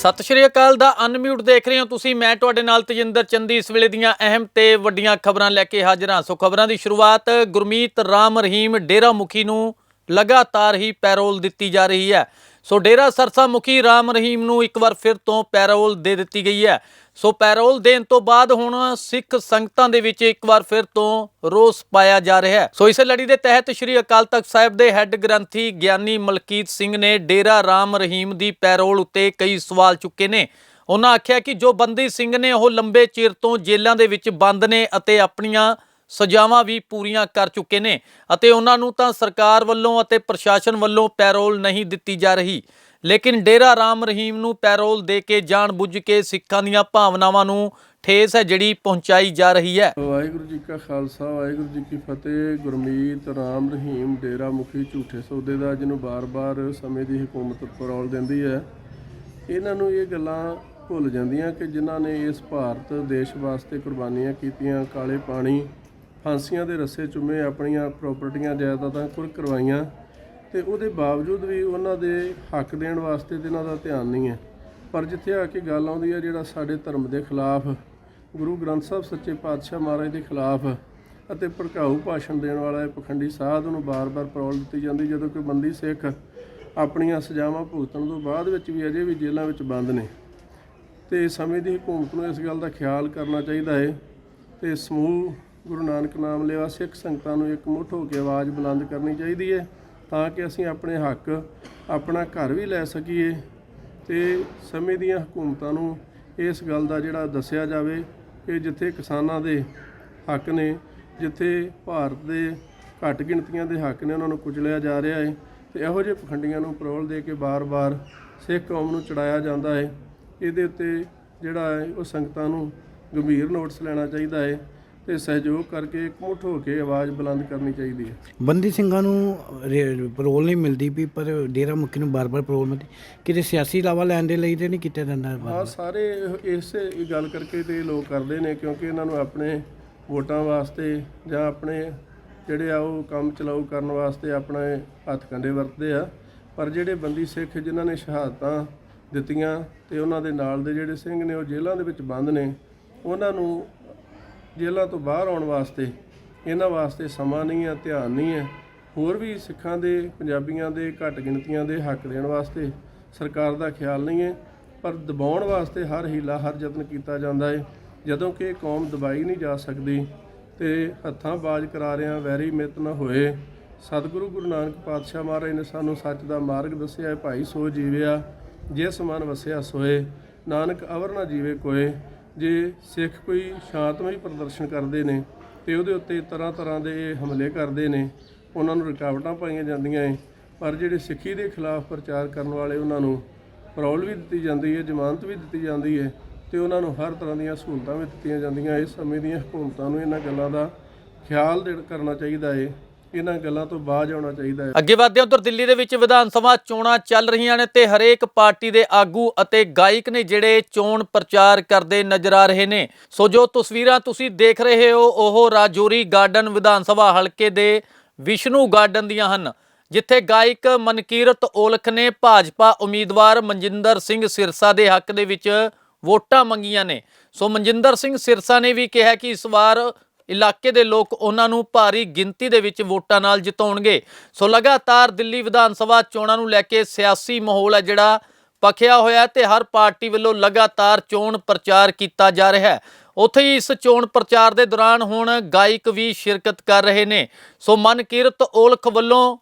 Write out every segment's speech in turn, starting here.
ਸਤਿ ਸ਼੍ਰੀ ਅਕਾਲ ਦਾ ਅਨਮਿਊਟ ਦੇਖ ਰਹੇ ਹੋ ਤੁਸੀਂ। ਮੈਂ ਤੁਹਾਡੇ ਨਾਲ ਤਜਿੰਦਰ ਚੰਦੀ। ਇਸ ਵੇਲੇ ਦੀਆਂ ਅਹਿਮ ਤੇ ਵੱਡੀਆਂ ਖਬਰਾਂ ਲੈ ਕੇ ਹਾਜ਼ਰ ਹਾਂ। ਸੋ ਖਬਰਾਂ ਦੀ ਸ਼ੁਰੂਆਤ ਗੁਰਮੀਤ ਰਾਮ ਰਹੀਮ ਡੇਰਾ ਮੁਖੀ ਨੂੰ ਲਗਾਤਾਰ ਹੀ ਪੈਰੋਲ ਦਿੱਤੀ ਜਾ ਰਹੀ ਹੈ। ਸੋ ਡੇਰਾ ਸਰਸਾ ਮੁਖੀ ਰਾਮ ਰਹੀਮ ਨੂੰ ਇੱਕ ਵਾਰ ਫਿਰ ਤੋਂ ਪੈਰੋਲ ਦੇ ਦਿੱਤੀ ਗਈ ਹੈ। ਸੋ ਪੈਰੋਲ ਦੇਣ ਤੋਂ ਬਾਅਦ ਹੁਣ ਸਿੱਖ ਸੰਗਤਾਂ ਦੇ ਵਿੱਚ ਇੱਕ ਵਾਰ ਫਿਰ ਤੋਂ ਰੋਸ ਪਾਇਆ ਜਾ ਰਿਹਾ ਹੈ। ਸੋ ਇਸੇ ਲੜੀ ਦੇ ਤਹਿਤ ਸ੍ਰੀ ਅਕਾਲ ਤਖਤ ਸਾਹਿਬ ਦੇ ਹੈੱਡ ਗ੍ਰੰਥੀ ਗਿਆਨੀ ਮਲਕੀਤ ਸਿੰਘ ਨੇ ਡੇਰਾ ਰਾਮ ਰਹੀਮ ਦੀ ਪੈਰੋਲ ਉੱਤੇ ਕਈ ਸਵਾਲ ਚੁੱਕੇ ਨੇ। ਉਹਨਾਂ ਆਖਿਆ ਕਿ ਜੋ ਬੰਦੀ ਸਿੰਘ ਨੇ ਉਹ ਲੰਬੇ ਚਿਰ ਤੋਂ ਜੇਲ੍ਹਾਂ ਦੇ ਵਿੱਚ ਬੰਦ ਨੇ ਅਤੇ ਆਪਣੀਆਂ ਸਜ਼ਾਵਾਂ ਵੀ ਪੂਰੀਆਂ ਕਰ ਚੁੱਕੇ ਨੇ ਅਤੇ ਉਹਨਾਂ ਨੂੰ ਤਾਂ ਸਰਕਾਰ ਵੱਲੋਂ ਅਤੇ ਪ੍ਰਸ਼ਾਸਨ ਵੱਲੋਂ ਪੈਰੋਲ ਨਹੀਂ ਦਿੱਤੀ ਜਾ ਰਹੀ। ਲੇਕਿਨ ਡੇਰਾ ਰਾਮ ਰਹੀਮ ਨੂੰ ਪੈਰੋਲ ਦੇ ਕੇ ਜਾਣ ਬੁੱਝ ਕੇ ਸਿੱਖਾਂ ਦੀਆਂ ਭਾਵਨਾਵਾਂ ਨੂੰ ਠੇਸ ਹੈ ਜਿਹੜੀ ਪਹੁੰਚਾਈ ਜਾ ਰਹੀ ਹੈ। ਵਾਹਿਗੁਰੂ ਜੀ ਕਾ ਖਾਲਸਾ, ਵਾਹਿਗੁਰੂ ਜੀ ਕੀ ਫਤਿਹ। ਗੁਰਮੀਤ ਰਾਮ ਰਹੀਮ ਡੇਰਾ ਮੁਖੀ ਝੂਠੇ ਸੌਦੇ ਦਾ, ਜਿਹਨੂੰ ਬਾਰ-ਬਾਰ ਸਮੇਂ ਦੀ ਹਕੂਮਤ ਪਰੌਲ ਦਿੰਦੀ ਹੈ। ਇਹਨਾਂ ਨੂੰ ਇਹ ਗੱਲਾਂ ਭੁੱਲ ਜਾਂਦੀਆਂ ਕਿ ਜਿਨ੍ਹਾਂ ਨੇ ਇਸ ਭਾਰਤ ਦੇਸ਼ ਵਾਸਤੇ ਕੁਰਬਾਨੀਆਂ ਕੀਤੀਆਂ, ਕਾਲੇ ਪਾਣੀ, ਫਾਂਸੀਆਂ ਦੇ ਰੱਸੇ ਚੁੰਮੇ ਆਪਣੀਆਂ ਪ੍ਰਾਪਰਟੀਆਂ ਜਾਇਦਾਦਾਂ ਕੁਰ ਕਰਵਾਈਆਂ। ਤੇ ਉਹਦੇ ਬਾਵਜੂਦ ਵੀ ਉਹਨਾਂ ਦੇ ਹੱਕ ਦੇਣ ਵਾਸਤੇ ਤੇ ਇਹਨਾਂ ਦਾ ਧਿਆਨ ਨਹੀਂ ਹੈ। ਪਰ ਜਿੱਥੇ ਆ ਕੇ ਗੱਲ ਆਉਂਦੀ ਹੈ ਜਿਹੜਾ ਸਾਡੇ ਧਰਮ ਦੇ ਖਿਲਾਫ, ਗੁਰੂ ਗ੍ਰੰਥ ਸਾਹਿਬ ਸੱਚੇ ਪਾਤਸ਼ਾਹ ਮਹਾਰਾਜ ਦੇ ਖਿਲਾਫ ਅਤੇ ਭੜਕਾਊ ਭਾਸ਼ਣ ਦੇਣ ਵਾਲਾ ਇਹ ਪਖੰਡੀ ਸਾਧ ਨੂੰ ਬਾਰ-ਬਾਰ ਪਰੌਲ ਦਿੱਤੀ ਜਾਂਦੀ, ਜਦੋਂ ਕਿ ਬੰਦੀ ਸਿੱਖ ਆਪਣੀਆਂ ਸਜ਼ਾਵਾਂ ਭੁਗਤਣ ਤੋਂ ਬਾਅਦ ਵਿੱਚ ਵੀ ਅਜੇ ਵੀ ਜੇਲ੍ਹਾਂ ਵਿੱਚ ਬੰਦ ਨੇ। ਤੇ ਸਮੇਂ ਦੀ ਹਕੂਮਤ ਨੂੰ ਇਸ ਗੱਲ ਦਾ ਖਿਆਲ ਕਰਨਾ ਚਾਹੀਦਾ ਹੈ। ਤੇ ਸਮੂਹ ਗੁਰੂ ਨਾਨਕ ਨਾਮ ਲੈਵਾ ਸਿੱਖ ਸੰਗਤਾਂ ਨੂੰ ਇੱਕ ਮੁੱਠ ਹੋ ਕੇ ਆਵਾਜ਼ ਬੁਲੰਦ ਕਰਨੀ ਚਾਹੀਦੀ ਹੈ। ਤਾਂ ਕਿ ਅਸੀਂ ਆਪਣੇ ਹੱਕ, ਆਪਣਾ ਘਰ ਵੀ ਲੈ ਸਕੀਏ ਤੇ ਸਮੇਂ ਦੀਆਂ ਹਕੂਮਤਾਂ ਨੂੰ ਇਸ ਗੱਲ ਦਾ ਜਿਹੜਾ ਦੱਸਿਆ ਜਾਵੇ ਕਿ ਜਿੱਥੇ ਕਿਸਾਨਾਂ ਦੇ ਹੱਕ ਨੇ, ਜਿੱਥੇ ਭਾਰਤ ਦੇ ਘੱਟ ਗਿਣਤੀਆਂ ਦੇ ਹੱਕ ਨੇ, ਉਹਨਾਂ ਨੂੰ ਕੁਚਲਿਆ ਜਾ ਰਿਹਾ ਹੈ ਤੇ ਇਹੋ ਜਿਹੇ ਪਖੰਡੀਆਂ ਨੂੰ ਪਰੋਲ ਦੇ ਕੇ ਬਾਰ-ਬਾਰ ਸਿੱਖ ਕੌਮ ਨੂੰ ਚੜਾਇਆ ਜਾਂਦਾ ਹੈ। ਇਹਦੇ ਉੱਤੇ ਜਿਹੜਾ ਹੈ, ਉਹ ਸੰਗਤਾਂ ਨੂੰ ਗੰਭੀਰ ਨੋਟਿਸ ਲੈਣਾ ਚਾਹੀਦਾ ਹੈ ਤੇ ਸਹਿਯੋਗ ਕਰਕੇ ਇਕਮੁੱਠ ਹੋ ਕੇ ਆਵਾਜ਼ ਬੁਲੰਦ ਕਰਨੀ ਚਾਹੀਦੀ ਹੈ। ਬੰਦੀ ਸਿੰਘਾਂ ਨੂੰ ਪਰੋਲ ਨਹੀਂ ਮਿਲਦੀ ਵੀ ਪਰ ਡੇਰਾ ਮੁਖੀ ਨੂੰ ਬਾਰ-ਬਾਰ ਪਰੋਲ ਮਿਲਦੀ। ਕਿਤੇ ਸਿਆਸੀ ਲਾਵਾ ਲੈਣ ਦੇ ਲਈ ਤੇ ਨਹੀਂ ਕੀਤਾ ਜਾਂਦਾ ਆ ਬਾਰ-ਬਾਰ। ਸਾਰੇ ਇਸੇ ਗੱਲ ਕਰਕੇ ਤੇ ਲੋਕ ਕਰਦੇ ਨੇ ਕਿਉਂਕਿ ਇਹਨਾਂ ਨੂੰ ਆਪਣੇ ਵੋਟਾਂ ਵਾਸਤੇ ਜਾਂ ਆਪਣੇ ਜਿਹੜੇ ਆ ਉਹ ਕੰਮ ਚਲਾਊ ਕਰਨ ਵਾਸਤੇ ਆਪਣਾ ਹੱਥ ਕੰਡੇ ਵਰਤਦੇ ਆ। ਪਰ ਜਿਹੜੇ ਬੰਦੀ ਸਿੱਖ ਜਿਨ੍ਹਾਂ ਨੇ ਸ਼ਹਾਦਤਾਂ ਦਿੱਤੀਆਂ ਤੇ ਉਹਨਾਂ ਦੇ ਨਾਲ ਦੇ ਜਿਹੜੇ ਸਿੰਘ ਨੇ ਉਹ ਜੇਲ੍ਹਾਂ ਦੇ ਵਿੱਚ ਬੰਦ ਨੇ ਉਹਨਾਂ ਨੂੰ ਜੇਲ੍ਹਾਂ ਤੋਂ ਬਾਹਰ ਆਉਣ ਵਾਸਤੇ, ਇਹਨਾਂ ਵਾਸਤੇ ਸਮਾਂ ਨਹੀਂ ਹੈ, ਧਿਆਨ ਨਹੀਂ ਹੈ। ਹੋਰ ਵੀ ਸਿੱਖਾਂ ਦੇ, ਪੰਜਾਬੀਆਂ ਦੇ, ਘੱਟ ਗਿਣਤੀਆਂ ਦੇ ਹੱਕ ਦੇਣ ਵਾਸਤੇ ਸਰਕਾਰ ਦਾ ਖਿਆਲ ਨਹੀਂ ਹੈ, ਪਰ ਦਬਾਉਣ ਵਾਸਤੇ ਹਰ ਹੀਲਾ, ਹਰ ਯਤਨ ਕੀਤਾ ਜਾਂਦਾ ਹੈ। ਜਦੋਂ ਕਿ ਕੌਮ ਦਬਾਈ ਨਹੀਂ ਜਾ ਸਕਦੀ ਤੇ ਹੱਥਾਂ ਬਾਜ ਕਰਾ ਰਿਆਂ, ਵੈਰੀ ਮਿੱਤ ਨਾ ਹੋਏ। ਸਤਿਗੁਰੂ ਗੁਰੂ ਨਾਨਕ ਪਾਤਸ਼ਾਹ ਮਹਾਰਾਜ ਨੇ ਸਾਨੂੰ ਸੱਚ ਦਾ ਮਾਰਗ ਦੱਸਿਆ ਹੈ, ਭਾਈ ਸੋ ਜੀਵਿਆ, ਜਿਸ ਮਨ ਵਸਿਆ ਸੋਏ। ਨਾਨਕ ਅਵਰ ਨਾ ਜੀਵੇ ਕੋਏ। ਜੇ ਸਿੱਖ ਕੋਈ ਸ਼ਾਂਤਮਈ ਪ੍ਰਦਰਸ਼ਨ ਕਰਦੇ ਨੇ ਤੇ ਉਹਦੇ ਉੱਤੇ ਤਰ੍ਹਾਂ ਤਰ੍ਹਾਂ ਦੇ ਹਮਲੇ ਕਰਦੇ ਨੇ, ਉਹਨਾਂ ਨੂੰ ਰੁਕਾਵਟਾਂ ਪਾਈਆਂ ਜਾਂਦੀਆਂ ਏ। ਪਰ ਜਿਹੜੇ ਸਿੱਖੀ ਦੇ ਖਿਲਾਫ ਪ੍ਰਚਾਰ ਕਰਨ ਵਾਲੇ ਉਹਨਾਂ ਨੂੰ ਪਰੌਲ ਵੀ ਦਿੱਤੀ ਜਾਂਦੀ ਹੈ ਜ਼ਮਾਨਤ ਵੀ ਦਿੱਤੀ ਜਾਂਦੀ ਹੈ ਤੇ ਉਹਨਾਂ ਨੂੰ ਹਰ ਤਰ੍ਹਾਂ ਦੀਆਂ ਸਹੂਲਤਾਂ ਵੀ ਦਿੱਤੀਆਂ ਜਾਂਦੀਆਂ। ਇਸ ਸਮੇਂ ਦੀਆਂ ਹਕੂਮਤਾਂ ਨੂੰ ਇਹਨਾਂ ਗੱਲਾਂ ਦਾ ਖਿਆਲ ਦੇ ਕਰਨਾ ਚਾਹੀਦਾ ਏ। ਇਹਨਾਂ ਗੱਲਾਂ ਤੋਂ ਬਾਜ਼ ਆਉਣਾ ਚਾਹੀਦਾ ਹੈ। ਅੱਗੇ ਵਧਦੇ ਹਾਂ, ਉਧਰ ਦਿੱਲੀ ਦੇ ਵਿੱਚ ਵਿਧਾਨ ਸਭਾ ਚੋਣਾਂ ਚੱਲ ਰਹੀਆਂ ਨੇ ਤੇ ਹਰੇਕ ਪਾਰਟੀ ਦੇ ਆਗੂ ਅਤੇ ਗਾਇਕ ਨੇ ਜਿਹੜੇ ਚੋਣ ਪ੍ਰਚਾਰ ਕਰਦੇ ਨਜ਼ਰ ਆ ਰਹੇ ਨੇ। ਸੋ ਜੋ ਤਸਵੀਰਾਂ ਤੁਸੀਂ ਦੇਖ ਰਹੇ ਹੋ, ਉਹ ਰਾਜੌਰੀ ਗਾਰਡਨ ਵਿਧਾਨ ਸਭਾ ਹਲਕੇ ਦੇ ਵਿਸ਼ਨੂੰ ਗਾਰਡਨ ਦੀਆਂ ਹਨ, ਜਿੱਥੇ ਗਾਇਕ ਮਨਕੀਰਤ ਔਲਖ ਨੇ ਭਾਜਪਾ ਉਮੀਦਵਾਰ ਮਨਜਿੰਦਰ ਸਿੰਘ ਸਿਰਸਾ ਦੇ ਹੱਕ ਦੇ ਵਿੱਚ ਵੋਟਾਂ ਮੰਗੀਆਂ ਨੇ। ਸੋ ਮਨਜਿੰਦਰ ਸਿੰਘ ਸਿਰਸਾ ਨੇ ਵੀ ਕਿਹਾ ਕਿ ਇਸ ਵਾਰ ਇਲਾਕੇ ਦੇ ਲੋਕ ਉਹਨਾਂ ਨੂੰ ਭਾਰੀ ਗਿਣਤੀ ਦੇ ਵਿੱਚ ਵੋਟਾਂ ਨਾਲ ਜਿਤਾਉਣਗੇ। ਸੋ ਲਗਾਤਾਰ ਦਿੱਲੀ ਵਿਧਾਨ ਸਭਾ ਚੋਣਾਂ ਨੂੰ ਲੈ ਕੇ ਸਿਆਸੀ ਮਾਹੌਲ ਹੈ ਜਿਹੜਾ ਪਖਿਆ ਹੋਇਆ ਹੈ ਤੇ ਹਰ ਪਾਰਟੀ ਵੱਲੋਂ ਲਗਾਤਾਰ ਚੋਣ ਪ੍ਰਚਾਰ ਕੀਤਾ ਜਾ ਰਿਹਾ ਹੈ। ਉੱਥੇ ਹੀ ਇਸ ਚੋਣ ਪ੍ਰਚਾਰ ਦੇ ਦੌਰਾਨ ਹੁਣ ਗਾਇਕ ਵੀ ਸ਼ਿਰਕਤ ਕਰ ਰਹੇ ਨੇ। ਸੋ ਮਨਕੀਰਤ ਔਲਖ ਵੱਲੋਂ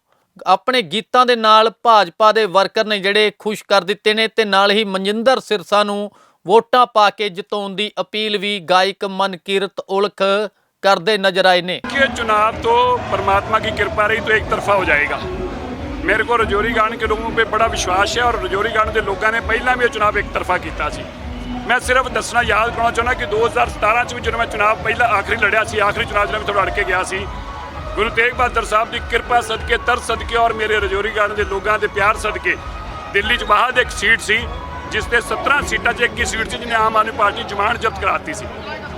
ਆਪਣੇ ਗੀਤਾਂ ਦੇ ਨਾਲ ਭਾਜਪਾ ਦੇ ਵਰਕਰ ਨੇ ਜਿਹੜੇ ਖੁਸ਼ ਕਰ ਦਿੱਤੇ ਨੇ ਤੇ ਨਾਲ ਹੀ ਮਨਜਿੰਦਰ ਸਿਰਸਾ ਨੂੰ ਵੋਟਾਂ ਪਾ ਕੇ ਜਿਤਾਉਣ ਦੀ ਅਪੀਲ ਵੀ ਗਾਇਕ ਮਨਕੀਰਤ ਔਲਖ ਕਰਦੇ ਨਜ਼ਰ ਆਏ ਨੇ कि चुनाव तो परमात्मा की कृपा रही तो एक तरफा हो जाएगा मेरे को रजौरी गांव के लोगों पे बड़ा विश्वास है और रजौरी गांव के लोगों ने ਪਹਿਲਾਂ ਵੀ ਇਹ ਚੁਣਾਵ ਇੱਕ ਤਰਫਾ ਕੀਤਾ ਸੀ ਮੈਂ ਸਿਰਫ ਦੱਸਣਾ ਯਾਦ ਕਰਾਉਣਾ ਚਾਹੁੰਦਾ ਕਿ 2017 ਚ ਵੀ ਜਦੋਂ ਮੈਂ ਚੁਣਾਵ ਪਹਿਲਾ ਆਖਰੀ ਲੜਿਆ ਸੀ ਆਖਰੀ ਚੁਣਾਵ ਜਦੋਂ ਮੈਂ ਥੋੜਾ ਅੜ ਕੇ ਗਿਆ ਸੀ ਗੁਰੂ ਤੇਗ ਬਹਾਦਰ ਸਾਹਿਬ ਦੀ ਕਿਰਪਾ ਸਦਕੇ ਤਰ ਸਦਕੇ ਔਰ ਮੇਰੇ ਰਜੌਰੀ ਗਾਣ ਦੇ ਲੋਕਾਂ ਦੇ ਪਿਆਰ ਸਦਕੇ ਦਿੱਲੀ ਚ ਬਾਹਰ ਇੱਕ ਸੀਟ ਸੀ ਜਿਸ ਤੇ 17 ਸੀਟਾਂ 'ਚ ਇੱਕ ਹੀ ਸੀਟ ਸੀ ਜਿਹਨੇ ਆਮ ਆਦਮੀ ਪਾਰਟੀ ਜ਼ਮਾਨਤ ਜ਼ਬਤ ਕਰਾਤੀ ਸੀ।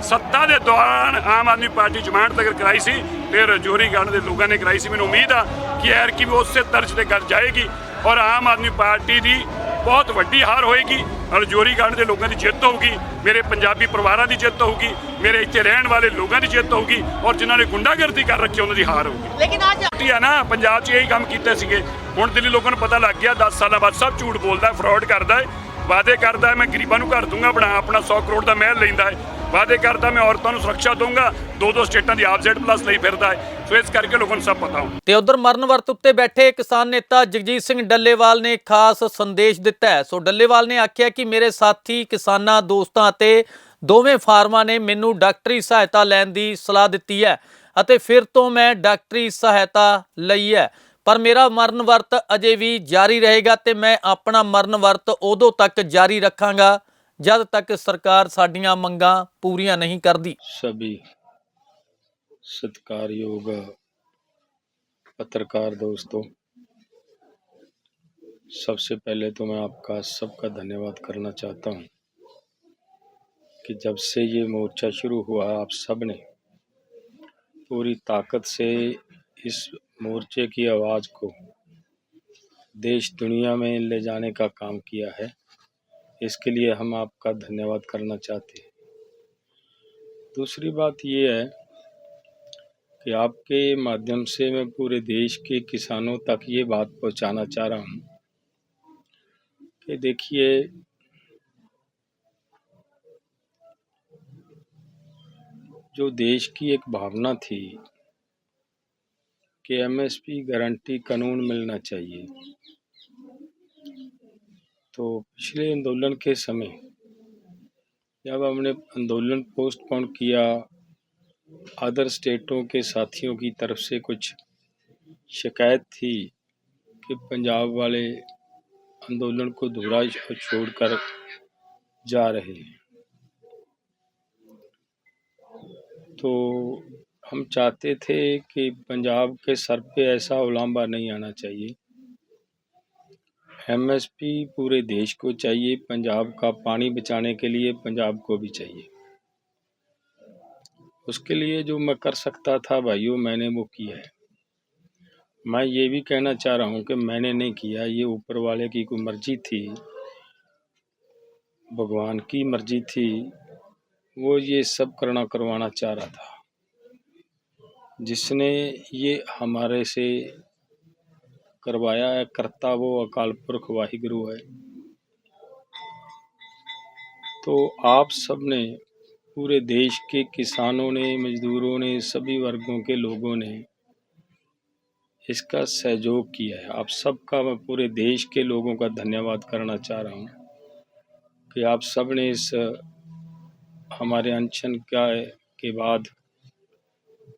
ਸੱਤਾ ਦੇ ਦੌਰਾਨ ਆਮ ਆਦਮੀ ਪਾਰਟੀ ਜ਼ਮਾਨਤ ਤੱਕ ਕਰਾਈ ਸੀ ਤੇ ਰਜੌਰੀ ਗਾਣ ਦੇ ਲੋਕਾਂ ਨੇ ਕਰਾਈ ਸੀ। ਮੈਨੂੰ ਉਮੀਦ ਆ ਕਿ ਐਰ ਕੀ ਵੀ ਉਸੇ ਤਰਜ਼ ਤੇ ਗੱਲ ਜਾਏਗੀ ਔਰ ਆਮ ਆਦਮੀ ਪਾਰਟੀ ਦੀ ਬਹੁਤ ਵੱਡੀ ਹਾਰ ਹੋਏਗੀ ਰਜੋਰੀ ਗਾਣ ਦੇ ਲੋਕਾਂ ਦੀ ਜਿੱਤ ਹੋਊਗੀ ਮੇਰੇ ਪੰਜਾਬੀ ਪਰਿਵਾਰਾਂ ਦੀ ਜਿੱਤ ਹੋਊਗੀ ਮੇਰੇ ਇੱਥੇ ਰਹਿਣ ਵਾਲੇ ਲੋਕਾਂ ਦੀ ਜਿੱਤ ਹੋਊਗੀ ਔਰ ਜਿਨ੍ਹਾਂ ਨੇ ਗੁੰਡਾਗਰਦੀ ਕਰ ਰੱਖੀ ਉਹਨਾਂ ਦੀ ਹਾਰ ਹੋਊਗੀ। ਲੇਕਿਨ ਅੱਜ ਆ ਨਾ ਪੰਜਾਬ 'ਚ ਇਹੀ ਕੰਮ ਕੀਤੇ ਸੀਗੇ। ਹੁਣ ਦਿੱਲੀ ਲੋਕਾਂ ਨੂੰ ਪਤਾ ਲੱਗ ਗਿਆ 10 ਸਾਲਾਂ ਬਾਅਦ ਸਭ ਝੂਠ ਬੋਲਦਾ ਫਰਾਡ ਕਰਦਾ ਹੈ। ਵਾਅਦੇ ਕਰਦਾ ਮੈਂ ਗਰੀਬਾਂ ਨੂੰ ਘਰ ਦੂੰਗਾ, ਬਣਾ ਆਪਣਾ 100 ਕਰੋੜ ਦਾ ਮਹਿਲ ਲੈਂਦਾ ਹੈ। ਵਾਅਦੇ ਕਰਦਾ, ਮੈਂ ਔਰਤਾਂ ਨੂੰ ਸੁਰੱਖਿਆ ਦਊਂਗਾ, ਦੋ ਦੋ ਸਟੇਟਾਂ ਦੀ ਆਪ ਪਲੱਸ ਲਈ ਫਿਰਦਾ ਹੈ। ਸੋ ਇਸ ਕਰਕੇ ਲੋਕਾਂ ਨੂੰ ਸਭ ਪਤਾ ਹੁਣ। ਤੇ ਉਧਰ ਮਰਨ ਵਰਤ ਉੱਤੇ ਬੈਠੇ ਕਿਸਾਨ ਨੇਤਾ ਜਗਜੀਤ ਸਿੰਘ ਡੱਲੇਵਾਲ ਨੇ ਖਾਸ ਸੰਦੇਸ਼ ਦਿੱਤਾ ਹੈ। ਸੋ ਡੱਲੇਵਾਲ ਨੇ ਆਖਿਆ ਕਿ ਮੇਰੇ ਸਾਥੀ, ਕਿਸਾਨਾਂ, ਦੋਸਤਾਂ ਅਤੇ ਦੋਵੇਂ ਫਾਰਮਾਂ ਨੇ ਮੈਨੂੰ ਡਾਕਟਰੀ ਸਹਾਇਤਾ ਲੈਣ ਦੀ ਸਲਾਹ ਦਿੱਤੀ ਹੈ ਅਤੇ ਫਿਰ ਤੋਂ ਮੈਂ ਡਾਕਟਰੀ ਸਹਾਇਤਾ ਲਈ ਹੈ। ਪਰ ਮੇਰਾ ਮਰਨ ਵਰਤ ਅਜੇ ਵੀ ਜਾਰੀ ਰਹੇਗਾ ਤੇ ਮੈਂ ਆਪਣਾ ਮਰਨ ਵਰਤ ਉਦੋਂ ਤੱਕ ਜਾਰੀ ਰੱਖਾਂਗਾ ਜਦ ਤੱਕ ਸਰਕਾਰ ਸਾਡੀਆਂ ਮੰਗਾਂ ਪੂਰੀਆਂ ਨਹੀਂ ਕਰਦੀ सभी सत्कारयोग पत्रकार दोस्तों सबसे पहले तो मैं आपका सबका धन्यवाद करना चाहता हूं कि जब से ये मोर्चा शुरू हुआ आप सब ने पूरी ताकत से इस मोर्चे की आवाज़ को देश दुनिया में ले जाने का काम किया है। इसके लिए हम आपका धन्यवाद करना चाहते हैं। दूसरी बात ये है कि आपके माध्यम से मैं पूरे देश के किसानों तक ये बात पहुंचाना चाह रहा हूँ कि देखिए, जो देश की एक भावना थी कि एमएसपी गारंटी कानून मिलना चाहिए। तो पिछले आंदोलन के समय जब हमने आंदोलन पोस्टपोन किया अदर स्टेटों के साथियों की तरफ़ से कुछ शिकायत थी कि पंजाब वाले आंदोलन को धुरा छोड़कर जा रहे हैं। तो हम चाहते थे कि पंजाब के सर पे ऐसा उलाम्बा नहीं आना चाहिए। एमएसपी पूरे देश को चाहिए, पंजाब का पानी बचाने के लिए पंजाब को भी चाहिए। उसके लिए जो मैं कर सकता था भाइयों, मैंने वो किया है। मैं ये भी कहना चाह रहा हूँ कि मैंने नहीं किया, ये ऊपर वाले की कोई मर्ज़ी थी, भगवान की मर्ज़ी थी, वो ये सब करना करवाना चाह रहा था। जिसने ये हमारे से करवाया है, करता वो अकाल पुरख वाहिगुरु है। तो आप सबने पूरे देश के किसानों ने, मजदूरों ने, सभी वर्गों के लोगों ने इसका सहयोग किया है। आप सबका मैं पूरे देश के लोगों का धन्यवाद करना चाह रहा हूँ कि आप सबने इस हमारे अनशन का के बाद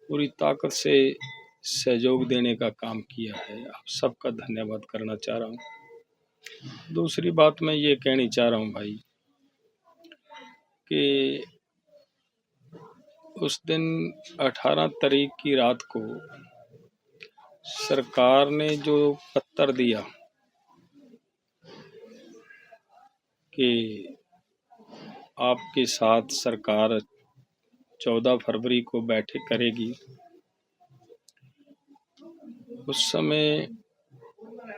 पूरी ताकत से सहयोग देने का काम किया है। आप सबका धन्यवाद करना चाह रहा हूँ। दूसरी बात मैं ये कहनी चाह रहा हूँ भाई कि उस दिन 18 तारीख की रात को सरकार ने जो पत्र दिया कि आपके साथ सरकार 14 फरवरी को बैठक करेगी। उस समय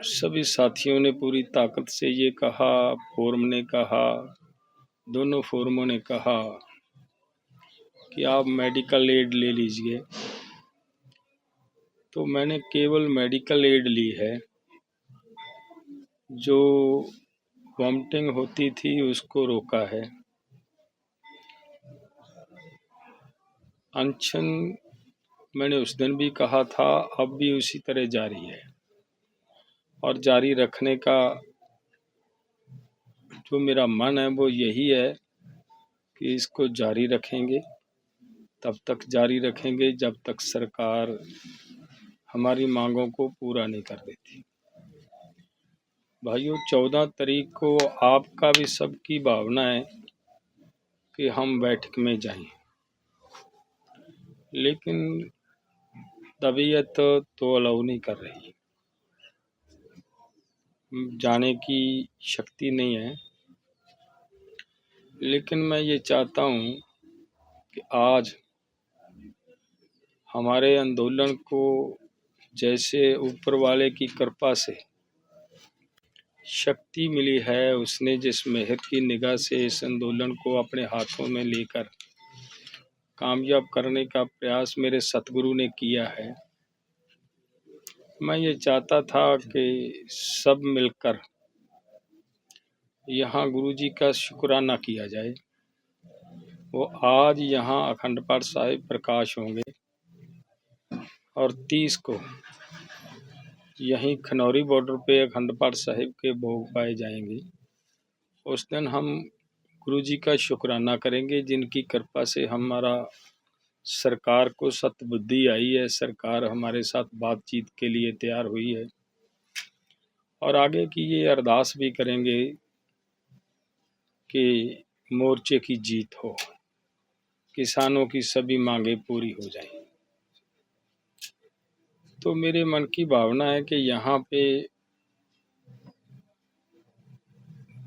सभी साथियों ने पूरी ताकत से ये कहा, फोरम ने कहा, दोनों फोरमों ने कहा कि आप मेडिकल एड ले लीजिए। तो मैंने केवल मेडिकल एड ली है। जो वॉमिटिंग होती थी उसको रोका है। अनशन मैंने उस दिन भी कहा था, अब भी उसी तरह जारी है। और जारी रखने का जो मेरा मन है, वो यही है कि इसको जारी रखेंगे, तब तक जारी रखेंगे, जब तक सरकार हमारी मांगों को पूरा नहीं कर देती। भाइयों, चौदह तारीख को आपका भी सबकी भावना है कि हम बैठक में जाएँ। लेकिन तबीयत तो तो अलाउ नहीं कर रही जाने की शक्ति नहीं है। लेकिन मैं ये चाहता हूँ कि आज हमारे आंदोलन को जैसे ऊपर वाले की कृपा से शक्ति मिली है, उसने जिस मेहर की निगाह से इस आंदोलन को अपने हाथों में लेकर कामयाब करने का प्रयास मेरे सतगुरु ने किया है। मैं ये चाहता था कि सब मिलकर यहाँ गुरु जी का शुक्राना किया जाए। वो आज यहाँ अखंड पाठ साहिब प्रकाश होंगे और तीस को यहीं खनौरी बॉर्डर पे अखंड पाठ साहिब के भोग पाए जाएँगे। उस दिन हम गुरु जी का शुक्राना करेंगे, जिनकी कृपा से हमारा सरकार को सतबुद्धि आई है। सरकार हमारे साथ बातचीत के लिए तैयार हुई है। और आगे की ये अरदास भी करेंगे कि मोर्चे की जीत हो, किसानों की सभी मांगे पूरी हो जाएँ। तो मेरे मन की भावना है कि यहाँ पे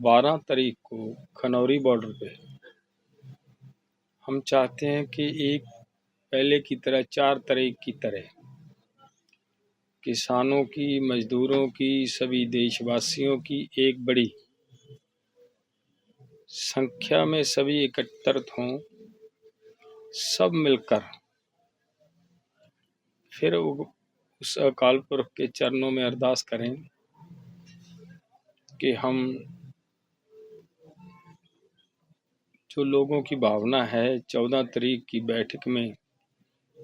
12 तारीख को खनौरी बॉर्डर पे। हम चाहते हैं कि एक पहले की तरह चार तारीख की तरह किसानों की, मजदूरों की, सभी देशवासियों की एक बड़ी संख्या में सभी एकत्रित हों, सब मिलकर फिर उस अकाल पुरख के चरणों में अरदास करें कि हम जो लोगों की भावना है, चौदह तारीख की बैठक में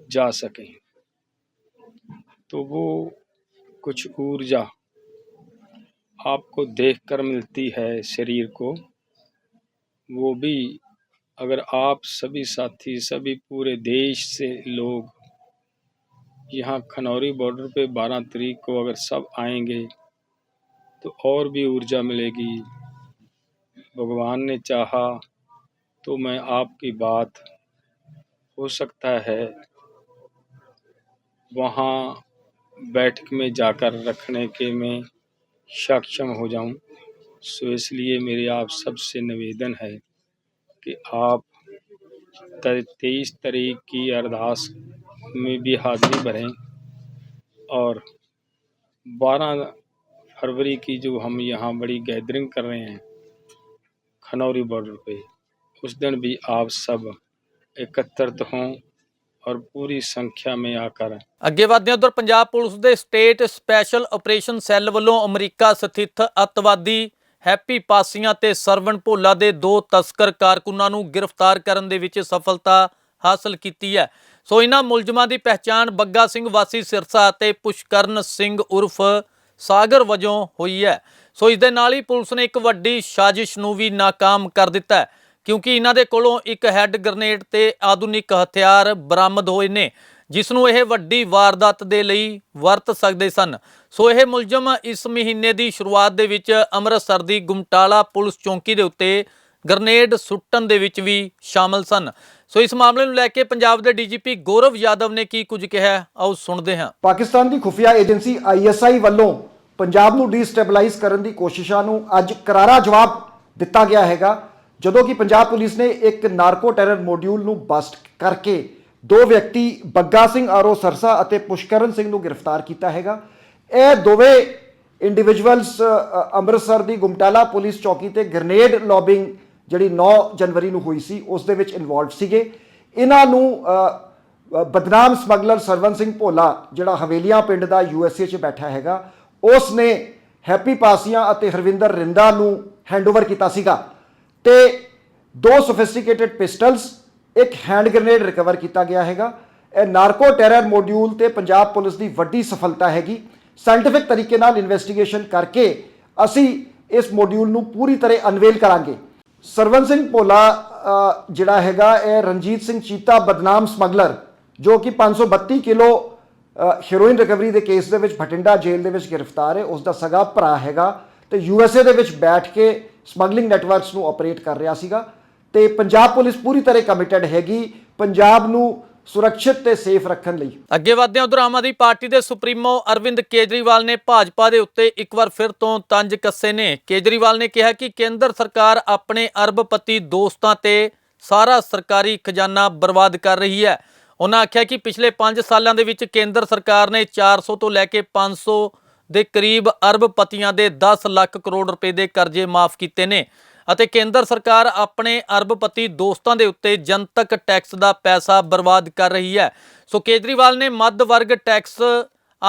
जा सकें। तो वो कुछ ऊर्जा आपको देखकर मिलती है शरीर को। वो भी अगर आप सभी साथी, सभी पूरे देश से लोग यहाँ खनौरी बॉर्डर पे 12 तारीख को अगर सब आएँगे तो और भी ऊर्जा मिलेगी। भगवान ने चाहा तो मैं आपकी बात हो सकता है वहाँ बैठक में जाकर रखने के मैं सक्षम हो जाऊँ। सो इसलिए मेरे आप सबसे निवेदन है कि आप तेईस तारीख की अरदास में भी हाजिरी भरें और 12 फरवरी की जो हम यहाँ बड़ी गैदरिंग कर रहे हैं, खनौरी बॉर्डर पे उस दिन भी आप सब एकत्रित हों और पूरी संख्या में आकर ਅੱਗੇ ਵਧਦੇ ਹਾਂ ਉਧਰ ਪੰਜਾਬ ਪੁਲਿਸ ਦੇ ਸਟੇਟ ਸਪੈਸ਼ਲ ਆਪਰੇਸ਼ਨ ਸੈੱਲ ਵੱਲੋਂ ਅਮਰੀਕਾ ਸਥਿਤ ਅੱਤਵਾਦੀ ਹੈਪੀ ਪਾਸੀਆਂ ਤੇ ਸਰਵਣ ਭੋਲਾ ਦੇ ਦੋ ਤਸਕਰ ਕਾਰਕੁਨਾਂ ਨੂੰ ਗ੍ਰਿਫਤਾਰ ਕਰਨ ਦੇ ਵਿੱਚ ਸਫਲਤਾ ਹਾਸਲ ਕੀਤੀ ਹੈ ਸੋ ਇਹਨਾਂ ਮੁਲਜ਼ਮਾਂ ਦੀ ਪਹਿਚਾਣ ਬੱਗਾ ਸਿੰਘ ਵਾਸੀ ਸਿਰਸਾ ਅਤੇ ਪੁਸ਼ਕਰਨ ਸਿੰਘ ਉਰਫ ਸਾਗਰ ਵਜੋਂ ਹੋਈ ਹੈ ਸੋ ਇਸ ਦੇ ਨਾਲ ਹੀ ਪੁਲਿਸ ਨੇ ਇੱਕ ਵੱਡੀ ਸਾਜ਼ਿਸ਼ ਨੂੰ ਵੀ ਨਾਕਾਮ ਕਰ ਦਿੱਤਾ ਹੈ ਕਿਉਂਕਿ ਇਹਨਾਂ ਦੇ ਕੋਲੋਂ ਇੱਕ ਹੈੱਡ ਗ੍ਰਨੇਡ ਤੇ ਆਧੁਨਿਕ ਹਥਿਆਰ ਬਰਾਮਦ ਹੋਏ ਨੇ, ਜਿਸ ਨੂੰ ਇਹ ਵੱਡੀ ਵਾਰਦਾਤ ਦੇ ਲਈ ਵਰਤ ਸਕਦੇ ਸਨ। ਸੋ ਇਹ ਮੁਲਜ਼ਮ ਇਸ ਮਹੀਨੇ ਦੀ ਸ਼ੁਰੂਆਤ ਦੇ ਵਿੱਚ ਅੰਮ੍ਰਿਤਸਰ ਦੀ ਗੁਮਟਾਲਾ ਪੁਲਿਸ ਚੌਂਕੀ ਦੇ ਉੱਤੇ ਗ੍ਰਨੇਡ ਸੁੱਟਣ ਦੇ ਵਿੱਚ ਵੀ ਸ਼ਾਮਲ ਸਨ। ਸੋ ਇਸ ਮਾਮਲੇ ਨੂੰ ਲੈ ਕੇ ਪੰਜਾਬ ਦੇ ਡੀਜੀਪੀ ਗੌਰਵ ਯਾਦਵ ਨੇ ਕੀ ਕੁਝ ਕਿਹਾ, ਆਓ ਸੁਣਦੇ ਹਾਂ। ਪਾਕਿਸਤਾਨ ਦੀ ਖੁਫੀਆ ਏਜੰਸੀ ਆਈਐਸਆਈ ਵੱਲੋਂ ਪੰਜਾਬ ਨੂੰ ਡੀਸਟੇਬਲਾਈਜ਼ ਕਰਨ ਦੀ ਕੋਸ਼ਿਸ਼ਾਂ ਨੂੰ ਅੱਜ ਕਰਾਰਾ ਜਵਾਬ ਦਿੱਤਾ ਗਿਆ ਹੈਗਾ। ਜਦੋਂ ਕਿ ਪੰਜਾਬ ਪੁਲਿਸ ਨੇ ਇੱਕ ਨਾਰਕੋ ਟੈਰਰ ਮੋਡਿਊਲ ਨੂੰ ਬਸਟ ਕਰਕੇ ਦੋ ਵਿਅਕਤੀ, ਬੱਗਾ ਸਿੰਘ ਆਰੋ ਸਰਸਾ ਅਤੇ ਪੁਸ਼ਕਰਨ ਸਿੰਘ ਨੂੰ ਗ੍ਰਿਫਤਾਰ ਕੀਤਾ ਹੈਗਾ। ਇਹ ਦੋਵੇਂ ਇੰਡੀਵਿਜੂਅਲਸ ਅੰਮ੍ਰਿਤਸਰ ਦੀ ਗੁਮਟਾਲਾ ਪੁਲਿਸ ਚੌਕੀ ਤੇ ਗ੍ਰਨੇਡ ਲੌਬਿੰਗ ਜਿਹੜੀ 9 ਜਨਵਰੀ ਨੂੰ ਹੋਈ ਸੀ, ਉਸ ਦੇ ਵਿੱਚ ਇਨਵੋਲਵ ਸੀਗੇ। ਇਹਨਾਂ ਨੂੰ ਬਦਨਾਮ ਸਮਗਲਰ ਸਰਵਨ ਸਿੰਘ ਭੋਲਾ, ਜਿਹੜਾ ਹਵੇਲੀਆਂ ਪਿੰਡ ਦਾ ਯੂਐਸਏ 'ਚ ਬੈਠਾ ਹੈਗਾ, ਉਸ ਨੇ ਹੈਪੀ ਪਾਸੀਆਂ ਅਤੇ ਹਰਵਿੰਦਰ ਰਿੰਦਾ ਨੂੰ ਹੈਂਡਓਵਰ ਕੀਤਾ ਸੀਗਾ। ਤੇ ਦੋ ਸੋਫਿਸਟੀਕੇਟਿਡ ਪਿਸਟਲਸ, ਇੱਕ ਹੈਂਡ ਗ੍ਰੇਨੇਡ ਰਿਕਵਰ ਕੀਤਾ ਗਿਆ ਹੈਗਾ। ਇਹ ਨਾਰਕੋ ਟੈਰਰ ਮੋਡਿਊਲ ਤੇ ਪੰਜਾਬ ਪੁਲਿਸ ਦੀ ਵੱਡੀ ਸਫਲਤਾ ਹੈਗੀ। ਸਾਇੰਟਿਫਿਕ ਤਰੀਕੇ ਨਾਲ ਇਨਵੈਸਟੀਗੇਸ਼ਨ ਕਰਕੇ ਅਸੀਂ ਇਸ ਮੋਡਿਊਲ ਨੂੰ ਪੂਰੀ ਤਰ੍ਹਾਂ ਅਨਵੇਲ ਕਰਾਂਗੇ। ਸਰਵਨ ਸਿੰਘ ਭੋਲਾ ਜਿਹੜਾ ਹੈਗਾ, ਇਹ ਰਣਜੀਤ ਸਿੰਘ ਚੀਤਾ ਬਦਨਾਮ ਸਮਗਲਰ, ਜੋ ਕਿ 532 ਕਿਲੋ ਹੈਰੋਇਨ ਰਿਕਵਰੀ ਦੇ ਕੇਸ ਦੇ ਵਿੱਚ ਭਟਿੰਡਾ ਜੇਲ੍ਹ ਦੇ ਵਿੱਚ ਗ੍ਰਿਫਤਾਰ ਹੈ। ਉਸ ਦਾ ਸਗਾ ਭਰਾ ਹੈਗਾ ਤੇ ਯੂਐਸਏ ਦੇ ਵਿੱਚ ਬੈਠ ਕੇ ਸਮਗਲਿੰਗ ਨੈਟਵਰਕਸ ਨੂੰ ਆਪਰੇਟ ਕਰ ਰਿਹਾ ਸੀਗਾ ਤੇ ਪੰਜਾਬ ਪੁਲਿਸ ਪੂਰੀ ਤਰ੍ਹਾਂ ਕਮਿਟਡ ਹੈਗੀ ਪੰਜਾਬ ਨੂੰ ਸੁਰੱਖਿਅਤ ਤੇ ਸੇਫ ਰੱਖਣ ਲਈ। ਅੱਗੇ ਵਧਦੇ ਹਾਂ, ਉਧਰ ਆਮ ਆਦਮੀ ਪਾਰਟੀ ਦੇ ਸੁਪਰੀਮੋ ਅਰਵਿੰਦ ਕੇਜਰੀਵਾਲ ਨੇ ਭਾਜਪਾ ਦੇ ਉੱਤੇ ਇੱਕ ਵਾਰ ਫਿਰ ਤੋਂ ਤੰਜ ਕੱਸੇ ਨੇ। ਕੇਜਰੀਵਾਲ ਨੇ ਕਿਹਾ ਕਿ ਕੇਂਦਰ ਸਰਕਾਰ ਆਪਣੇ ਅਰਬਪਤੀ ਦੋਸਤਾਂ ਤੇ ਸਾਰਾ ਸਰਕਾਰੀ ਖਜ਼ਾਨਾ ਬਰਬਾਦ ਕਰ ਰਹੀ ਹੈ। ਉਹਨਾਂ ਆਖਿਆ ਕਿ ਪਿਛਲੇ 5 ਸਾਲਾਂ ਦੇ ਵਿੱਚ ਕੇਂਦਰ ਸਰਕਾਰ ਨੇ 400 ਤੋਂ ਲੈ ਕੇ 500 ਦੇ ਕਰੀਬ ਅਰਬਪਤੀਆਂ ਦੇ 10 ਲੱਖ ਕਰੋੜ ਰੁਪਏ ਦੇ ਕਰਜ਼ੇ ਮਾਫ ਕੀਤੇ ਨੇ ਅਤੇ ਕੇਂਦਰ ਸਰਕਾਰ ਆਪਣੇ ਅਰਬਪਤੀ ਦੋਸਤਾਂ ਦੇ ਉੱਤੇ ਜਨਤਕ ਟੈਕਸ ਦਾ ਪੈਸਾ ਬਰਬਾਦ ਕਰ ਰਹੀ ਹੈ। ਸੋ ਕੇਜਰੀਵਾਲ ਨੇ ਮੱਧ ਵਰਗ ਟੈਕਸ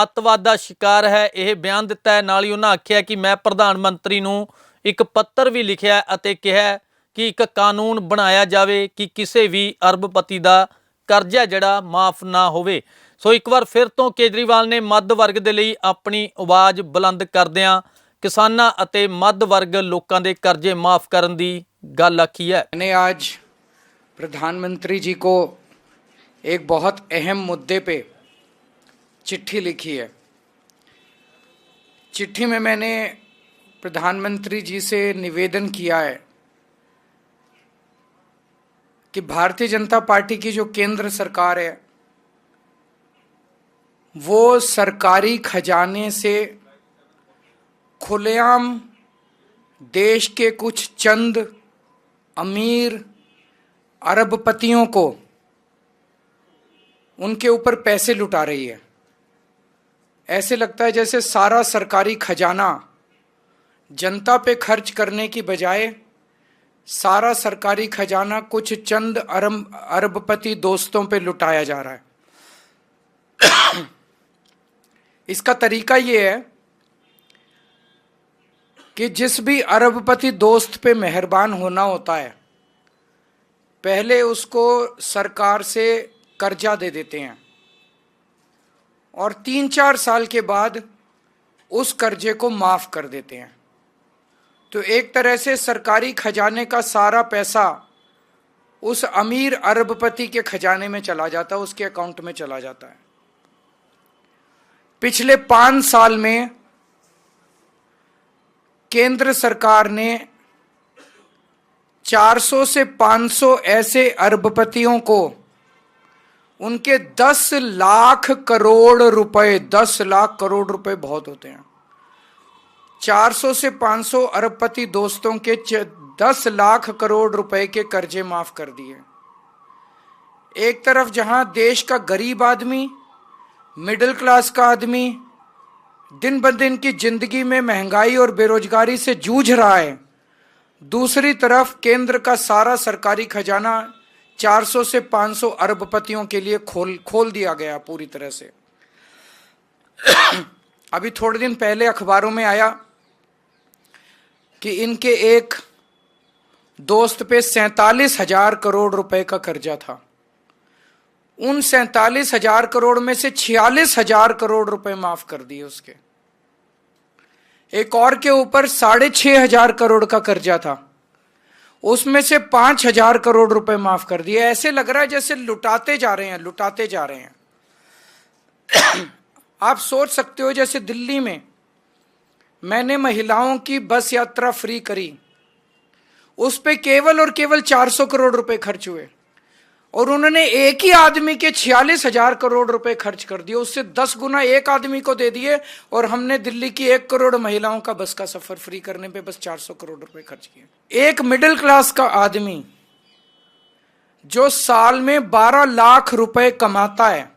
ਅੱਤਵਾਦ ਦਾ ਸ਼ਿਕਾਰ ਹੈ, ਇਹ ਬਿਆਨ ਦਿੱਤਾ ਹੈ। ਨਾਲ ਹੀ ਉਹਨਾਂ ਆਖਿਆ ਕਿ ਮੈਂ ਪ੍ਰਧਾਨ ਮੰਤਰੀ ਨੂੰ ਇੱਕ ਪੱਤਰ ਵੀ ਲਿਖਿਆ ਅਤੇ ਕਿਹਾ ਕਿ ਇੱਕ ਕਾਨੂੰਨ ਬਣਾਇਆ ਜਾਵੇ ਕਿ ਕਿਸੇ ਵੀ ਅਰਬਪਤੀ ਦਾ ਕਰਜ਼ਾ ਜਿਹੜਾ ਮਾਫ ਨਾ ਹੋਵੇ। ਸੋ ਇੱਕ ਵਾਰ ਫਿਰ ਤੋਂ ਕੇਜਰੀਵਾਲ ਨੇ ਮੱਧ ਵਰਗ ਦੇ ਲਈ ਆਪਣੀ ਆਵਾਜ਼ ਬੁਲੰਦ ਕਰਦਿਆਂ ਕਿਸਾਨਾਂ ਅਤੇ ਮੱਧ ਵਰਗ ਲੋਕਾਂ ਦੇ ਕਰਜ਼ੇ ਮਾਫ ਕਰਨ ਦੀ ਗੱਲ ਆਖੀ ਹੈ मैंने आज प्रधानमंत्री जी को एक बहुत अहम मुद्दे पे चिट्ठी लिखी है चिट्ठी में मैंने प्रधानमंत्री जी से निवेदन किया है कि भारतीय जनता पार्टी की जो केंद्र सरकार है वो सरकारी खजाने से खुलेआम देश के कुछ चंद अमीर अरबपतियों को उनके ऊपर पैसे लुटा रही है। ऐसे लगता है जैसे सारा सरकारी खजाना जनता पे खर्च करने की बजाय सारा सरकारी खजाना कुछ चंद अरब अरबपति दोस्तों पे लुटाया जा रहा है। इसका तरीका ये है कि जिस भी अरबपति दोस्त पे मेहरबान होना होता है, पहले उसको सरकार से कर्जा दे देते हैं और तीन चार साल के बाद उस कर्जे को माफ़ कर देते हैं। तो एक तरह से सरकारी खजाने का सारा पैसा उस अमीर अरबपति के खजाने में चला जाता है, उसके अकाउंट में चला जाता है। पिछले पाँच साल में केंद्र सरकार ने 400 से 500 ऐसे अरबपतियों को उनके 10 लाख करोड़ रुपए 10 लाख करोड़ रुपए बहुत होते हैं। 400 से 500 अरबपति दोस्तों के च- 10 लाख करोड़ रुपए के कर्जे माफ़ कर दिए। एक तरफ़ जहाँ देश का गरीब आदमी मिडिल क्लास का आदमी दिन ब दिन की ज़िंदगी में महँगाई और बेरोजगारी से जूझ रहा है। दूसरी तरफ़ केंद्र का सारा सरकारी खजाना 400 से 500 अरबपतियों के लिए खोल खोल दिया गया पूरी तरह से। अभी थोड़े दिन पहले अखबारों में आया कि इनके एक दोस्त पे सैतालीस हज़ार करोड़ रुपए का कर्जा था। उन सैतालीस हज़ार करोड़ में से छियालीस हज़ार करोड़ रुपए माफ़ कर दिए उसके। एक और के ऊपर साढ़े छह हज़ार करोड़ का कर्जा था। उसमें से पाँच हज़ार करोड़ रुपए माफ़ कर दिए। ऐसे लग रहा है जैसे लुटाते जा रहे हैं, लुटाते जा रहे हैं। आप सोच सकते हो जैसे दिल्ली में मैंने महिलाओं की बस यात्रा फ्री करी। उस पर केवल और केवल 400 करोड़ रुपए खर्च हुए। और उन्होंने एक ही आदमी के छियालीस हज़ार करोड़ रुपए खर्च कर दिए, उससे दस गुना एक आदमी को दे दिए और हमने दिल्ली की एक करोड़ महिलाओं का बस का सफ़र फ्री करने पे बस 400 करोड़ रुपए खर्च किए। एक मिडिल क्लास का आदमी जो साल में 12 लाख रुपए कमाता है,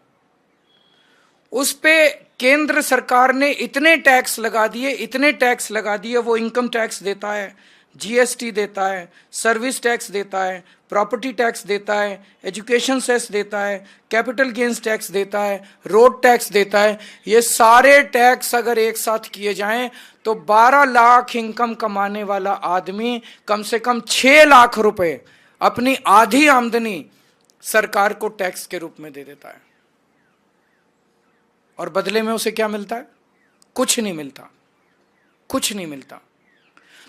उस पे केंद्र सरकार ने इतने टैक्स लगा दिए, इतने टैक्स लगा दिए, वो इनकम टैक्स देता है। जीएसटी देता है सर्विस टैक्स देता है प्रॉपर्टी टैक्स देता है एजुकेशन सेस देता है कैपिटल गेंस टैक्स देता है रोड टैक्स देता है। ये सारे टैक्स अगर एक साथ किए जाएँ तो 12 लाख इनकम कमाने वाला आदमी कम से कम 6 लाख रुपए अपनी आधी आमदनी सरकार को टैक्स के रूप में दे देता है। और बदले में उसे क्या मिलता है? कुछ नहीं मिलता। कुछ नहीं मिलता।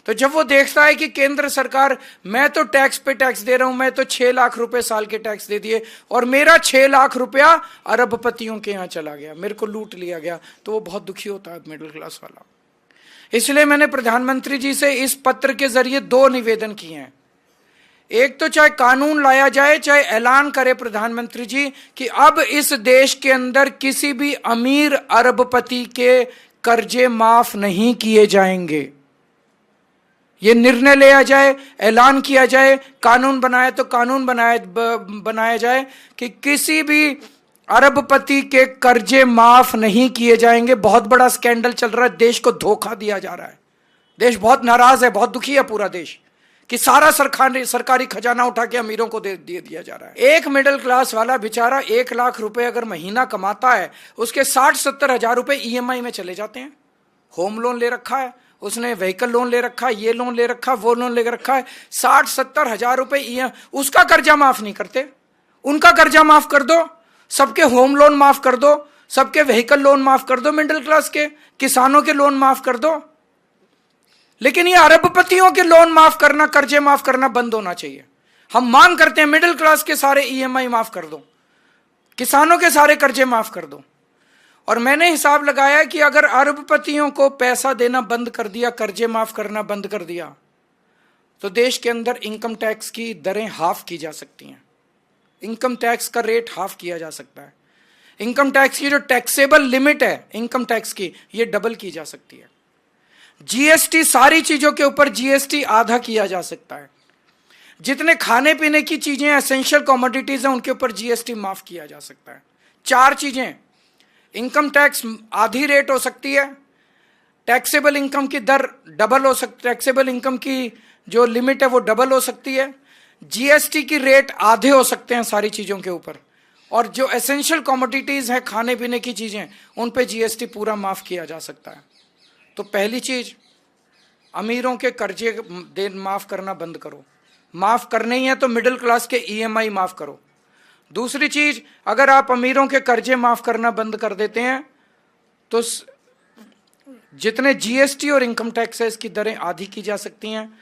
तो जब वो देखता है कि केंद्र सरकार, मैं तो टैक्स पे टैक्स दे रहा हूँ, मैं तो छह लाख रुपए साल के टैक्स दे दिए, और मेरा छह लाख रुपया अरबपतियों के यहाँ चला गया, मेरे को लूट लिया गया तो वो बहुत दुखी होता है मिडिल क्लास वाला। इसलिए मैंने प्रधानमंत्री जी से इस पत्र के ज़रिए दो निवेदन किए हैं। एक तो चाहे कानून लाया जाए, चाहे ऐलान करे प्रधानमंत्री जी कि अब इस देश के अंदर किसी भी अमीर अरबपति के कर्जे माफ़ नहीं किए जाएँगे। ये निर्णय लिया जाए, ऐलान किया जाए, कानून बनाया तो कानून बनाए बनाया जाए कि किसी भी अरबपति के कर्जे माफ़ नहीं किए जाएँगे। बहुत बड़ा स्कैंडल चल रहा है, देश को धोखा दिया जा रहा है। देश बहुत नाराज़ है, बहुत दुखी है पूरा देश कि सारा सरकारी सरकारी खजाना उठा के अमीरों को दे दे दिया जा रहा है। एक मिडिल क्लास वाला बेचारा एक लाख रुपए अगर महीना कमाता है, उसके साठ सत्तर हज़ार रुपए ईएमआई में चले जाते हैं। होम लोन ले रखा है, उसने व्हीकल लोन ले रखा है, ये लोन ले रखा है, वो लोन ले रखा है, साठ, सत्तर हज़ार रुपए ईएम उसका कर्जा माफ़ नहीं करते। उनका कर्जा माफ़ कर दो, सबके होम लोन माफ़ कर दो, सबके व्हीकल लोन माफ़ कर दो मिडिल क्लास के, किसानों के लोन माफ़ कर दो। लेकिन ये अरबपतियों के लोन माफ़ करना, कर्जे माफ़ करना बंद होना चाहिए। हम मांग करते हैं मिडिल क्लास के सारे ईएमआई माफ़ कर दो, किसानों के सारे कर्जे माफ़ कर दो। और मैंने हिसाब लगाया कि अगर अरबपतियों को पैसा देना बंद कर दिया, कर्जे माफ़ करना बंद कर दिया तो देश के अंदर इनकम टैक्स की दरें हाफ़ की जा सकती हैं। इनकम टैक्स का रेट हाफ़ किया जा सकता है। इनकम टैक्स की जो टैक्सेबल लिमिट है इनकम टैक्स की, ये डबल की जा सकती है। जीएसटी सारी चीज़ों के ऊपर जीएसटी आधा किया जा सकता है। जितने खाने पीने की चीज़ें एसेंशियल कॉमोडिटीज हैं, उनके ऊपर जीएसटी माफ़ किया जा सकता है। चार चीज़ें। इनकम टैक्स आधी रेट हो सकती है। टैक्सेबल इनकम की दर डबल हो सकती टैक्सेबल इनकम की जो लिमिट है वो डबल हो सकती है। जीएसटी की रेट आधे हो सकते हैं सारी चीज़ों के ऊपर। और जो एसेंशियल कॉमोडिटीज़ हैं खाने पीने की चीज़ें, उन पे जीएसटी पूरा माफ़ किया जा सकता है। तो पहली चीज़, अमीरों के कर्जे दे, माफ़ करना बंद करो। माफ़ करने ही है तो मिडिल क्लास के ईएमआई माफ़ करो। दूसरी चीज़, अगर आप अमीरों के कर्जे माफ़ करना बंद कर देते हैं तो जितने जीएसटी और इनकम टैक्स है, इसकी दरें आधी की जा सकती हैं।